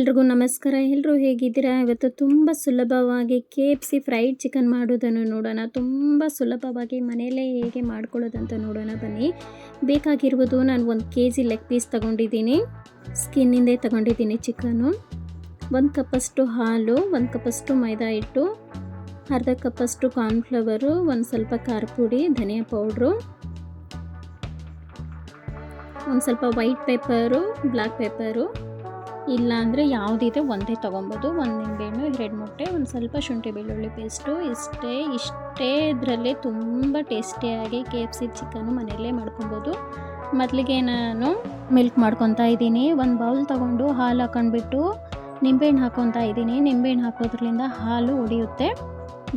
ಎಲ್ರಿಗೂ ನಮಸ್ಕಾರ. ಎಲ್ಲರೂ ಹೇಗಿದ್ದೀರಾ? ಇವತ್ತು ತುಂಬ ಸುಲಭವಾಗಿ K F C fried chicken ಮಾಡೋದನ್ನು ನೋಡೋಣ. ತುಂಬ ಸುಲಭವಾಗಿ ಮನೆಯಲ್ಲೇ ಹೇಗೆ ಮಾಡ್ಕೊಳ್ಳೋದಂತ ನೋಡೋಣ. ಬನ್ನಿ. ಬೇಕಾಗಿರುವುದು ನಾನು ಒಂದು ಕೆ ಜಿ ಲೆಗ್ ಪೀಸ್ ತೊಗೊಂಡಿದ್ದೀನಿ. ಸ್ಕಿನ್ನಿಂದೇ ತಗೊಂಡಿದ್ದೀನಿ ಚಿಕನ್ನು ಒಂದು ಕಪ್ಪಷ್ಟು ಹಾಲು, ಒಂದು ಕಪ್ಪಷ್ಟು ಮೈದಾ ಹಿಟ್ಟು, ಅರ್ಧ ಕಪ್ಪಷ್ಟು ಕಾರ್ನ್ಫ್ಲವರು, ಒಂದು ಸ್ವಲ್ಪ ಖಾರ ಪುಡಿ ಧನಿಯಾ ಪೌಡ್ರು, ಒಂದು ಸ್ವಲ್ಪ ವೈಟ್ ಪೇಪರು ಬ್ಲ್ಯಾಕ್ ಪೇಪರು ಇಲ್ಲ ಅಂದರೆ ಯಾವುದಿದೆ ಒಂದೇ ತೊಗೊಬೋದು. ಒಂದು ನಿಂಬೆಹಣ್ಣು ಎರಡು ಮೊಟ್ಟೆ, ಒಂದು ಸ್ವಲ್ಪ ಶುಂಠಿ ಬೆಳ್ಳುಳ್ಳಿ ಪೇಸ್ಟು. ಇಷ್ಟೇ ಇಷ್ಟೇ ಇದರಲ್ಲೇ ತುಂಬ ಟೇಸ್ಟಿಯಾಗಿ ಕೆ ಎಫ್ ಸಿ ಚಿಕನ್ನು ಮನೆಯಲ್ಲೇ ಮಾಡ್ಕೊಬೋದು. ಮೊದಲಿಗೆ ನಾನು ಮಿಲ್ಕ್ ಮಾಡ್ಕೊತಾ ಇದ್ದೀನಿ. ಒಂದು ಬೌಲ್ ತೊಗೊಂಡು ಹಾಲು ಹಾಕೊಂಡ್ಬಿಟ್ಟು ನಿಂಬೆಹಣ್ಣು ಹಾಕೊತಾ ಇದ್ದೀನಿ. ನಿಂಬೆಹಣ್ಣು ಹಾಕೋದ್ರಿಂದ ಹಾಲು ಉಳಿಯುತ್ತೆ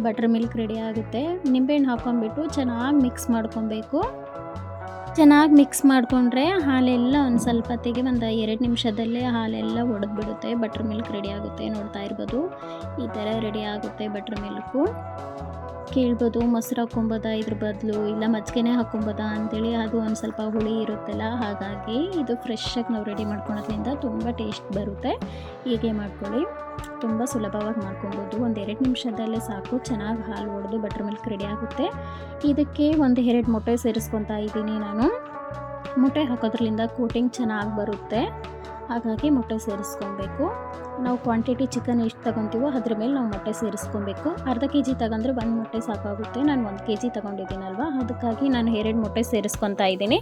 ಬಟರ್ ಮಿಲ್ಕ್ ರೆಡಿ ಆಗುತ್ತೆ. ನಿಂಬೆಹಣ್ಣು ಹಾಕೊಂಡ್ಬಿಟ್ಟು ಚೆನ್ನಾಗಿ ಮಿಕ್ಸ್ ಮಾಡ್ಕೊಬೇಕು. ಚೆನ್ನಾಗಿ ಮಿಕ್ಸ್ ಮಾಡಿಕೊಂಡ್ರೆ ಹಾಲೆಲ್ಲ ಒಂದು ಸ್ವಲ್ಪ ಹೊತ್ತಿಗೆ ಒಂದು ಎರಡು ನಿಮಿಷದಲ್ಲೇ ಹಾಲೆಲ್ಲ ಒಡೆದ್ಬಿಡುತ್ತೆ. ಬಟ್ರ್ ಮಿಲ್ಕ್ ರೆಡಿ ಆಗುತ್ತೆ ನೋಡ್ತಾ ಇರ್ಬೋದು. ಈ ಥರ ರೆಡಿ ಆಗುತ್ತೆ ಬಟ್ರ್ ಮಿಲ್ಕು ಕೇಳ್ಬೋದು ಮೊಸರು ಹಾಕ್ಕೊಬೋದಾ, ಇದ್ರ ಬದಲು ಇಲ್ಲ ಮಜ್ಜಿಗೆನೇ ಹಾಕ್ಕೊಬೋದಾ ಅಂತೇಳಿ ಅದು ಒಂದು ಸ್ವಲ್ಪ ಹುಳಿ ಇರುತ್ತಲ್ಲ, ಹಾಗಾಗಿ ಇದು ಫ್ರೆಶ್ಶಾಗಿ ನಾವು ರೆಡಿ ಮಾಡ್ಕೊಳೋದ್ರಿಂದ ತುಂಬ ಟೇಸ್ಟ್ ಬರುತ್ತೆ. ಹೀಗೆ ಮಾಡ್ಕೊಳ್ಳಿ. ತುಂಬ ಸುಲಭವಾಗಿ ಮಾಡ್ಕೊಬೋದು. ಒಂದು ಎರಡು ನಿಮಿಷದಲ್ಲೇ ಸಾಕು. ಚೆನ್ನಾಗಿ ಹಾಲು ಹೊಡೆದು ಬಟರ್ ಮಿಲ್ಕ್ ರೆಡಿ ಆಗುತ್ತೆ. ಇದಕ್ಕೆ ಒಂದು ಎರಡು ಮೊಟ್ಟೆ ಸೇರಿಸ್ಕೊತಾ ಇದ್ದೀನಿ ನಾನು. ಮೊಟ್ಟೆ ಹಾಕೋದ್ರಿಂದ ಕೋಟಿಂಗ್ ಚೆನ್ನಾಗಿ ಬರುತ್ತೆ. ಹಾಗಾಗಿ ಮೊಟ್ಟೆ ಸೇರಿಸ್ಕೊಬೇಕು. ನಾವು ಕ್ವಾಂಟಿಟಿ ಚಿಕನ್ ಎಷ್ಟು ತಗೊತೀವೋ ಅದ್ರ ಮೇಲೆ ನಾವು ಮೊಟ್ಟೆ ಸೇರಿಸ್ಕೊಬೇಕು. ಅರ್ಧ ಕೆ ಜಿ ತಗೊಂಡ್ರೆ ಒಂದು ಮೊಟ್ಟೆ ಸಾಕಾಗುತ್ತೆ. ನಾನು ಒಂದು ಕೆ ಜಿ ತೊಗೊಂಡಿದ್ದೀನಲ್ವ? ಅದಕ್ಕಾಗಿ ನಾನು ಎರಡು ಮೊಟ್ಟೆ ಸೇರಿಸ್ಕೊತಾ ಇದ್ದೀನಿ.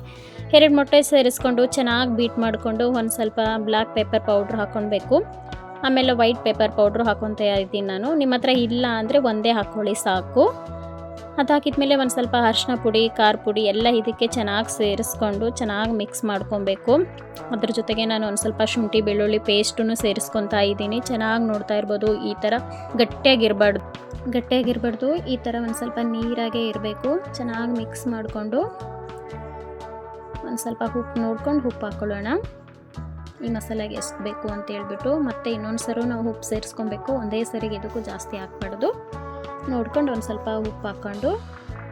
ಎರಡು ಮೊಟ್ಟೆ ಸೇರಿಸ್ಕೊಂಡು ಚೆನ್ನಾಗಿ ಬೀಟ್ ಮಾಡಿಕೊಂಡು ಒಂದು ಸ್ವಲ್ಪ ಬ್ಲ್ಯಾಕ್ ಪೇಪರ್ ಪೌಡ್ರ್ ಹಾಕ್ಕೊಳ್ಬೇಕು. ಆಮೇಲೆ ವೈಟ್ ಪೇಪರ್ ಪೌಡ್ರು ಹಾಕೊಂತ ಇದ್ದೀನಿ ನಾನು. ನಿಮ್ಮ ಹತ್ರ ಇಲ್ಲ ಅಂದರೆ ಒಂದೇ ಹಾಕ್ಕೊಳ್ಳಿ ಸಾಕು. ಅದಾಕಿದ್ಮೇಲೆ ಒಂದು ಸ್ವಲ್ಪ ಅರಿಶಿನ ಪುಡಿ, ಖಾರ ಪುಡಿ ಎಲ್ಲ ಇದಕ್ಕೆ ಚೆನ್ನಾಗಿ ಸೇರಿಸ್ಕೊಂಡು ಚೆನ್ನಾಗಿ ಮಿಕ್ಸ್ ಮಾಡ್ಕೊಬೇಕು. ಅದ್ರ ಜೊತೆಗೆ ನಾನು ಒಂದು ಸ್ವಲ್ಪ ಶುಂಠಿ, ಬೆಳ್ಳುಳ್ಳಿ ಪೇಸ್ಟನ್ನು ಸೇರಿಸ್ಕೊತಾ ಇದ್ದೀನಿ. ಚೆನ್ನಾಗಿ ನೋಡ್ತಾ ಇರ್ಬೋದು, ಈ ಥರ ಗಟ್ಟಿಯಾಗಿರ್ಬಾರ್ದು. ಗಟ್ಟಿಯಾಗಿರಬಾರ್ದು, ಈ ಥರ ಒಂದು ಸ್ವಲ್ಪ ನೀರಾಗೇ ಇರಬೇಕು. ಚೆನ್ನಾಗಿ ಮಿಕ್ಸ್ ಮಾಡಿಕೊಂಡು ಒಂದು ಸ್ವಲ್ಪ ಉಪ್ಪು ನೋಡ್ಕೊಂಡು ಉಪ್ಪು ಹಾಕ್ಕೊಳ್ಳೋಣ ಈ ಮಸಾಲೆಗೆ ಎಷ್ಟು ಬೇಕು ಅಂತ ಹೇಳ್ಬಿಟ್ಟು ಮತ್ತೆ ಇನ್ನೊಂದು ಸರು ನಾವು ಉಪ್ಪು ಸೇರಿಸ್ಕೊಬೇಕು. ಒಂದೇ ಸರಿಗೆ ಇದಕ್ಕೂ ಜಾಸ್ತಿ ಹಾಕ್ಬಾರ್ದು. ನೋಡ್ಕೊಂಡು ಒಂದು ಸ್ವಲ್ಪ ಉಪ್ಪು ಹಾಕ್ಕೊಂಡು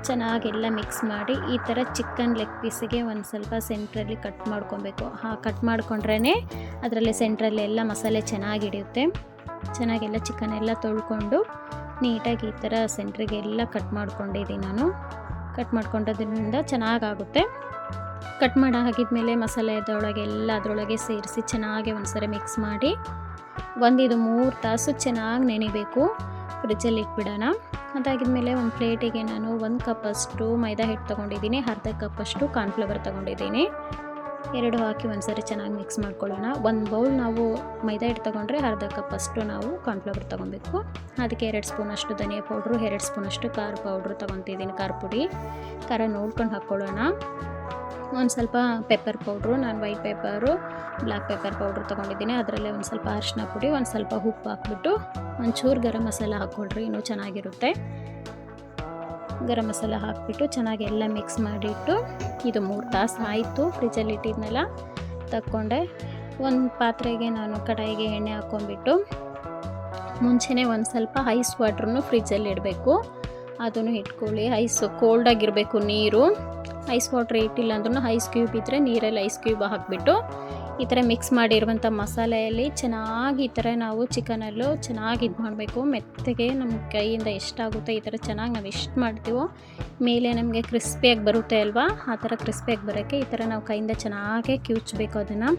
ಚೆನ್ನಾಗೆಲ್ಲ ಮಿಕ್ಸ್ ಮಾಡಿ ಈ ಥರ ಚಿಕನ್ ಲೆಗ್ ಪೀಸಿಗೆ ಒಂದು ಸ್ವಲ್ಪ ಸೆಂಟ್ರಲ್ಲಿ ಕಟ್ ಮಾಡ್ಕೊಬೇಕು. ಹಾಂ ಕಟ್ ಮಾಡ್ಕೊಂಡ್ರೇ ಅದರಲ್ಲಿ ಸೆಂಟ್ರಲ್ಲಿ ಎಲ್ಲ ಮಸಾಲೆ ಚೆನ್ನಾಗಿ ಹಿಡಿಯುತ್ತೆ. ಚೆನ್ನಾಗೆಲ್ಲ ಚಿಕನ್ ಎಲ್ಲ ತೊಳ್ಕೊಂಡು ನೀಟಾಗಿ ಈ ಥರ ಸೆಂಟ್ರಿಗೆಲ್ಲ ಕಟ್ ಮಾಡ್ಕೊಂಡಿದ್ದೀನಿ ನಾನು. ಕಟ್ ಮಾಡ್ಕೊಂಡೋದ್ರಿಂದ ಚೆನ್ನಾಗಾಗುತ್ತೆ. ಕಟ್ ಮಾಡಿ ಹಾಕಿದ್ಮೇಲೆ ಮಸಾಲೆ ಅದರೊಳಗೆ ಎಲ್ಲ ಅದರೊಳಗೆ ಸೇರಿಸಿ ಚೆನ್ನಾಗಿ ಒಂದ್ಸರಿ ಮಿಕ್ಸ್ ಮಾಡಿ ಒಂದು ಇದು ಮೂರು ತಾಸು ಚೆನ್ನಾಗಿ ನೆನಿಬೇಕು. ಫ್ರಿಜ್ಜಲ್ಲಿ ಇಟ್ಬಿಡೋಣ. ಅದಾಗಿದ್ಮೇಲೆ ಒಂದು ಪ್ಲೇಟಿಗೆ ನಾನು ಒಂದು ಕಪ್ಪಷ್ಟು ಮೈದಾ ಹಿಟ್ಟು ತೊಗೊಂಡಿದ್ದೀನಿ. ಅರ್ಧ ಕಪ್ಪಷ್ಟು ಕಾರ್ನ್ಫ್ಲವರ್ ತೊಗೊಂಡಿದ್ದೀನಿ. ಎರಡು ಹಾಕಿ ಒಂದ್ಸರಿ ಚೆನ್ನಾಗಿ ಮಿಕ್ಸ್ ಮಾಡ್ಕೊಳ್ಳೋಣ. ಒಂದು ಬೌಲ್ ನಾವು ಮೈದಾ ಹಿಟ್ಟು ತೊಗೊಂಡ್ರೆ ಅರ್ಧ ಕಪ್ಪಷ್ಟು ನಾವು ಕಾರ್ನ್ಫ್ಲವರ್ ತೊಗೊಬೇಕು. ಅದಕ್ಕೆ ಎರಡು ಸ್ಪೂನಷ್ಟು ಧನಿಯಾ ಪೌಡ್ರು ಎರಡು ಸ್ಪೂನಷ್ಟು ಖಾರ ಪೌಡ್ರು ತೊಗೊತಿದ್ದೀನಿ ಖಾರ ಪುಡಿ. ಖಾರ ನೋಡ್ಕೊಂಡು ಹಾಕ್ಕೊಳ್ಳೋಣ. ಒಂದು ಸ್ವಲ್ಪ ಪೆಪ್ಪರ್ ಪೌಡ್ರು ನಾನು white pepper black pepper powder ತೊಗೊಂಡಿದ್ದೀನಿ. ಅದರಲ್ಲೇ ಒಂದು ಸ್ವಲ್ಪ ಅರಿಶಿನ ಪುಡಿ, ಒಂದು ಸ್ವಲ್ಪ ಉಪ್ಪು ಹಾಕ್ಬಿಟ್ಟು ಒಂಚೂರು ಗರಂ ಮಸಾಲ ಹಾಕ್ಕೊಡ್ರಿ, ಇನ್ನೂ ಚೆನ್ನಾಗಿರುತ್ತೆ. ಗರಂ ಮಸಾಲ ಹಾಕಿಬಿಟ್ಟು ಚೆನ್ನಾಗಿ ಎಲ್ಲ ಮಿಕ್ಸ್ ಮಾಡಿಟ್ಟು ಇದು ಮೂರು ತಾಸು ಆಯಿತು ಫ್ರಿಜ್ಜಲ್ಲಿ ಇಟ್ಟಿದ್ನೆಲ್ಲ. ತಕ್ಕೊಂಡೆ. ಒಂದು ಪಾತ್ರೆಗೆ ನಾನು ಕಡಾಯಿಗೆ ಎಣ್ಣೆ ಹಾಕ್ಕೊಂಡ್ಬಿಟ್ಟು ಮುಂಚೆನೇ ಒಂದು ಸ್ವಲ್ಪ ಐಸ್ ವಾಟ್ರನ್ನು ಫ್ರಿಜ್ಜಲ್ಲಿ ಇಡಬೇಕು. ಅದನ್ನು ಇಟ್ಕೊಳ್ಳಿ. ಐಸ್ ಕೋಲ್ಡಾಗಿರಬೇಕು ನೀರು. ಐಸ್ ವಾಟ್ರ್ ಇಟ್ಟಿಲ್ಲ ಅಂದ್ರೂ ಐಸ್ ಕ್ಯೂಬ್ ಇದ್ದರೆ ನೀರಲ್ಲಿ ಐಸ್ ಕ್ಯೂಬ್ ಹಾಕಿಬಿಟ್ಟು ಈ ಥರ ಮಿಕ್ಸ್ ಮಾಡಿರುವಂಥ ಮಸಾಲೆಯಲ್ಲಿ ಚೆನ್ನಾಗಿ ಈ ಥರ ನಾವು ಚಿಕನಲ್ಲೂ ಚೆನ್ನಾಗಿ ಇದು ಮಾಡಬೇಕು. ಮೆತ್ತಗೆ ನಮ್ಮ ಕೈಯಿಂದ ಎಷ್ಟಾಗುತ್ತೆ ಈ ಥರ ಚೆನ್ನಾಗಿ ನಾವು ಎಷ್ಟು ಮಾಡ್ತೀವೋ, ಮೇಲೆ ನಮಗೆ ಕ್ರಿಸ್ಪಿಯಾಗಿ ಬರುತ್ತೆ ಅಲ್ವಾ? ಆ ಥರ ಕ್ರಿಸ್ಪಿಯಾಗಿ ಬರೋಕ್ಕೆ ಈ ಥರ ನಾವು ಕೈಯಿಂದ ಚೆನ್ನಾಗೇ ಕಿವುಚ್ಬೇಕು ಅದನ್ನು.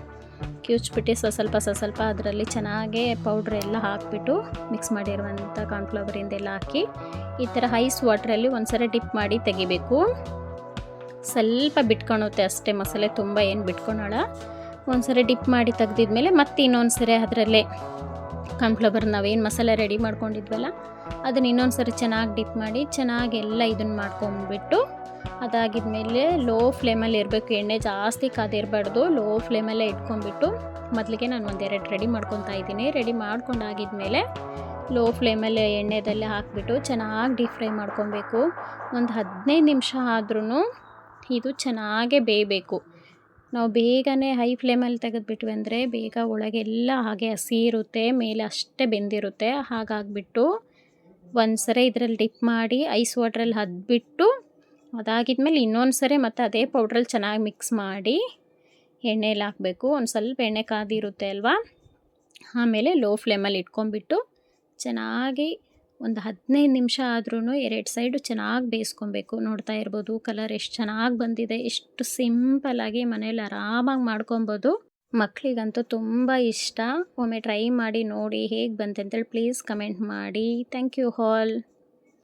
ಕಿವುಚ್ಬಿಟ್ಟು ಸ್ವಸ್ವಲ್ಪ ಸ್ವಲ್ಪ ಸ್ವಲ್ಪ ಅದರಲ್ಲಿ ಚೆನ್ನಾಗೇ ಪೌಡ್ರ್ ಎಲ್ಲ ಹಾಕಿಬಿಟ್ಟು ಮಿಕ್ಸ್ ಮಾಡಿರುವಂಥ ಕಾರ್ನ್ಫ್ಲವರಿಂದೆಲ್ಲ ಹಾಕಿ ಈ ಥರ ಐಸ್ ವಾಟ್ರಲ್ಲಿ ಒಂದು ಸಲ ಡಿಪ್ ಮಾಡಿ ತೆಗಿಬೇಕು. ಸ್ವಲ್ಪ ಬಿಟ್ಕೊಳುತ್ತೆ ಅಷ್ಟೇ. ಮಸಾಲೆ ತುಂಬ ಏನು ಬಿಟ್ಕೊಳೋಣ ಒಂದ್ಸರಿ ಡಿಪ್ ಮಾಡಿ ತೆಗ್ದಿದ್ಮೇಲೆ ಮತ್ತೆ ಇನ್ನೊಂದು ಸರಿ ಅದರಲ್ಲೇ ಕಾನ್ಫ್ಲವರ್ ನಾವೇನು ಮಸಾಲೆ ರೆಡಿ ಮಾಡ್ಕೊಂಡಿದ್ವಲ್ಲ, ಅದನ್ನು ಇನ್ನೊಂದು ಸರಿ ಚೆನ್ನಾಗಿ ಡಿಪ್ ಮಾಡಿ ಚೆನ್ನಾಗಿ ಎಲ್ಲ ಇದನ್ನು ಮಾಡ್ಕೊಂಡ್ಬಿಟ್ಟು ಅದಾಗಿದ್ಮೇಲೆ ಲೋ ಫ್ಲೇಮಲ್ಲಿ ಇರಬೇಕು. ಎಣ್ಣೆ ಜಾಸ್ತಿ ಕಾದಿರಬಾರ್ದು. ಲೋ ಫ್ಲೇಮಲ್ಲೇ ಇಟ್ಕೊಂಡ್ಬಿಟ್ಟು ಮೊದಲಿಗೆ ನಾನು ಒಂದೆರಡು ರೆಡಿ ಮಾಡ್ಕೊತಾ ಇದ್ದೀನಿ. ರೆಡಿ ಮಾಡ್ಕೊಂಡಾಗಿದ್ಮೇಲೆ ಲೋ ಫ್ಲೇಮಲ್ಲಿ ಎಣ್ಣೆದಲ್ಲೇ ಹಾಕಿಬಿಟ್ಟು ಚೆನ್ನಾಗಿ ಡೀಪ್ ಫ್ರೈ ಮಾಡ್ಕೊಬೇಕು. ಒಂದು ಹದಿನೈದು ನಿಮಿಷ ಆದ್ರೂ ಇದು ಚೆನ್ನಾಗೇ ಬೇಯಬೇಕು. ನಾವು ಬೇಗನೆ ಹೈ ಫ್ಲೇಮಲ್ಲಿ ತೆಗೆದುಬಿಟ್ವಿ ಅಂದರೆ ಬೇಗ ಒಳಗೆಲ್ಲ ಹಾಗೆ ಹಸಿ ಇರುತ್ತೆ, ಮೇಲೆ ಅಷ್ಟೇ ಬೆಂದಿರುತ್ತೆ. ಹಾಗಾಗಿಬಿಟ್ಟು ಒಂದು ಸರಿ ಇದರಲ್ಲಿ ಡಿಪ್ ಮಾಡಿ ಐಸ್ ವಾಟ್ರಲ್ಲಿ ಹದ್ಬಿಟ್ಟು ಅದಾಗಿದ್ಮೇಲೆ ಇನ್ನೊಂದು ಸರಿ ಮತ್ತು ಅದೇ ಪೌಡ್ರಲ್ಲಿ ಚೆನ್ನಾಗಿ ಮಿಕ್ಸ್ ಮಾಡಿ ಎಣ್ಣೆಲಿ ಹಾಕಬೇಕು. ಒಂದು ಸ್ವಲ್ಪ ಎಣ್ಣೆ ಕಾದಿರುತ್ತೆ ಅಲ್ವಾ? ಆಮೇಲೆ ಲೋ ಫ್ಲೇಮಲ್ಲಿ ಇಟ್ಕೊಂಡ್ಬಿಟ್ಟು ಚೆನ್ನಾಗಿ ಒಂದು ಹದಿನೈದು ನಿಮಿಷ ಆದ್ರೂ ಎರಡು ಸೈಡು ಚೆನ್ನಾಗಿ ಬೇಯಿಸ್ಕೊಬೇಕು. ನೋಡ್ತಾ ಇರ್ಬೋದು ಕಲರ್ ಎಷ್ಟು ಚೆನ್ನಾಗಿ ಬಂದಿದೆ, ಎಷ್ಟು ಸಿಂಪಲ್ಲಾಗಿ ಮನೇಲಿ ಆರಾಮಾಗಿ ಮಾಡ್ಕೊಬೋದು. ಮಕ್ಕಳಿಗಂತೂ ತುಂಬ ಇಷ್ಟ. ಒಮ್ಮೆ ಟ್ರೈ ಮಾಡಿ ನೋಡಿ ಹೇಗೆ ಬಂತೆ ಅಂತೇಳಿ ಪ್ಲೀಸ್ ಕಮೆಂಟ್ ಮಾಡಿ. Thank you all